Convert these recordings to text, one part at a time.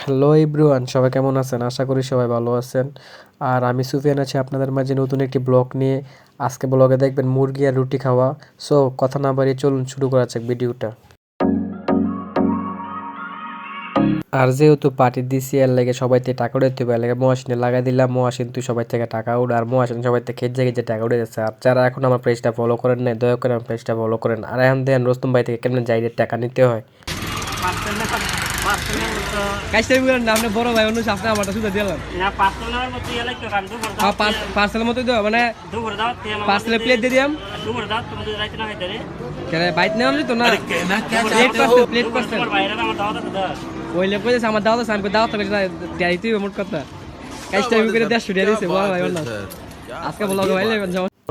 Hello everyone সবাই কেমন আছেন? আশা করি সবাই ভালো আছেন। আর আমি সুফিয়ান আছি আপনাদের মাঝে নতুন একটি ব্লগ নিয়ে। আজকে ব্লগে দেখবেন মুরগি আর রুটি খাওয়া। সো কথা না বাড়িয়ে চলুন শুরু করা যাক ভিডিওটা। আর যেহেতু পার্টি দিছি, এর লাগে সবাই থেকে টাকা হবে। এর লাগে মহাসিনে লাগাই দিলাম। মহাসিন তুই সবাই থেকে টাকা উঠ আর মহাসিন সবাই থেকে খেজে খেজে টাকা উঠে যাচ্ছে আর যারা এখন আমার পেজটা ফলো করেন নাই, দয়া করে আমার পেজটা ফলো করেন। আর এখন দেন রোস্তম ভাই থেকে কেমন যাই টাকা নিতে হয়। কাইস্টার বিরার নামে বড় ভাই অনুষ আপনি আমারটা শুধু দিলাম। পার্সেলের মতো দাও মানে পার্সেলের প্লেট দিয়ে দিয়াম। কেন বাইট নেওয়া তো না? প্লেট পার্সেল প্লেট পার্সেল ওই লোক কইছে আমার দাওয়াত আছে আমি দাওয়াত করে দেয় তুই মোট কথা। কাইস্টার বিরার দেড়শো দিয়ে দিছে বড় ভাই অনুষ আজকে বলো ভাই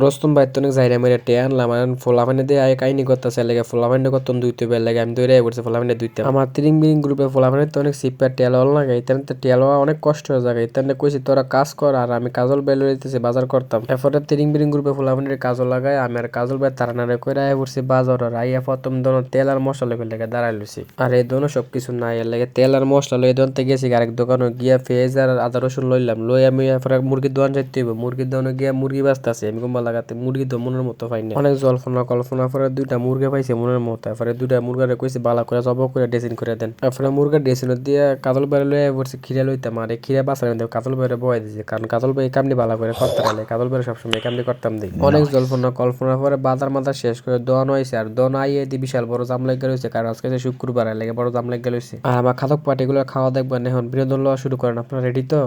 রস্তম ভাই তো যাইরা মেরে টে আনলাম, আর ফোলাফানে দিয়ে আয় কাহিনি করতেছে লাগে ফোলাফানে কত দুইতে বের লাগে আমি দৌড়ে করছি ফোলাফানে দুইতে আমার তিরিং বিরিং গ্রুপে ফোলাফানে তো অনেক সিপার টেল হল লাগে, ইতানে টেল হওয়া অনেক কষ্ট হয়ে যায়, ইতানে কইছি, তোরা কাজ কর, আর আমি কাজল বেল লইতেছি বাজার করতাম। এরপরে তিরিং বিরিং গ্রুপে ফোলাফানের কাজল লাগাই আমি আর কাজল তারা নারে কইরা আয় করছি বাজার, আর আইয়া প্রথম দোনো তেল আর মশলা লগে লেগে দাঁড়াই লইছি। আর এই দোনো সব কিছু নাই, এর লাগে তেল আর মশলা লই দোনতে গেছি, আরেক দোকানে গিয়া পেঁয়াজ আর আদা রসুন লইলাম লই আমি এরপরে মুরগির দোকান যাইতে হইব, মুরগির দোকানে গিয়া মুরগি বাঁচতেছে, আমি লাগাতে মুরগি তো মনের মতো পাইনি অনেক জল্পনা কল্পনা পরে দুইটা মুরগি পাইছে মনের মতো। তারপরে দুইটা মুরগারে কইছে বালা করে জব করে ড্রেসিং করে দেন। তারপরে মুরগা ড্রেসিং দিয়ে কাজল বাইরে লয়ে পড়ছে খিরা লইতাম আর এই খিরা বাসার মধ্যে কাজল বাইরে বয় দিয়েছে কারণ কাজল ভাই কামনি বালা করে করতে পারলে? কাজল বাইরে সবসময় কামনি করতাম দিই? অনেক জল্পনা কল্পনা পরে বাজার মাদার শেষ করে দন হয়েছে আর দন আইয়ে দি বিশাল বড় জাম লেগে রয়েছে কারণ আজকে যে শুক্রবার লাগে বড় জাম লেগে রয়েছে আর আমার খাদক পার্টিগুলো খাওয়া দেখবেন এখন বিনোদন লওয়া শুরু করেন আপনারা রেডি তো?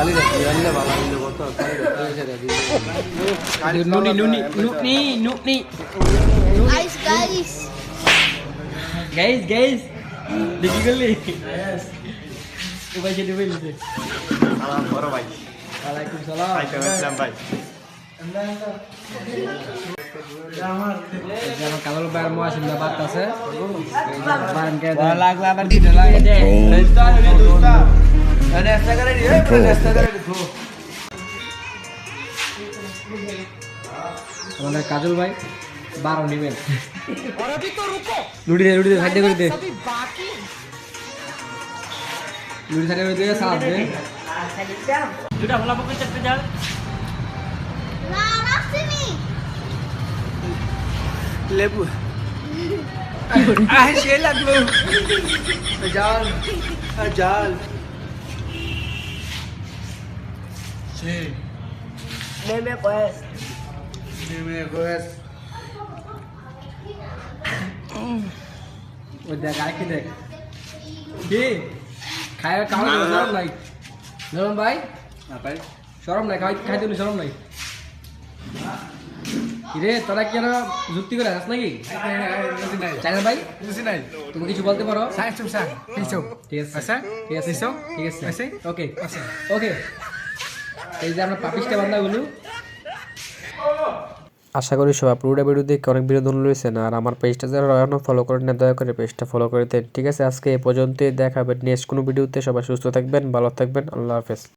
Nuni nuni nuni nuni. Guys guys. Guys guys. Lagi kali. Yes. Ubah jadi beli sih. Salam baik. Waalaikumsalam. Baik. kalau lebar mau asin dapat tas eh. ya. Barang kayak. Wah aja. আমাদের কাজল ভাই বারো নিবেন। লুড়ি দে লুড়ি দে সাইডে করে দে। লুড়ি সাইডে করে দে সাথ দে। না রাখছিনি লেবু। আহ সে লাগল। জাল জাল সে নেমে কয়েস। নেমে গোয়েস ওই দেখ আর কি দেখ? কি? খায় দিল সরম নাই। নরম ভাই? না ভাই। সরম নাই খাই খাইতে নি সরম নাই। কিরে তোরা কি আর যুক্তি করে আস নাকি? চাইনা ভাই? তুমি কিছু বলতে পারো? ঠিক আছে। ঠিক আছে। ঠিক আছে। ওকে। ওকে। এই যে আমরা পাপিস্টা বান্ধা বলু আশা করি সবাই পুরোটা ভিডিও দেখে অনেক বিনোদন রয়েছেন আর আমার পেজটা যারা রয়ানো ফলো করেন না দয়া করে পেজটা ফলো করে দেন। ঠিক আছে, আজকে এ পর্যন্তই দেখাবেন নেক্সট কোনো ভিডিওতে সবাই সুস্থ থাকবেন, ভালো থাকবেন, আল্লাহ হাফেজ।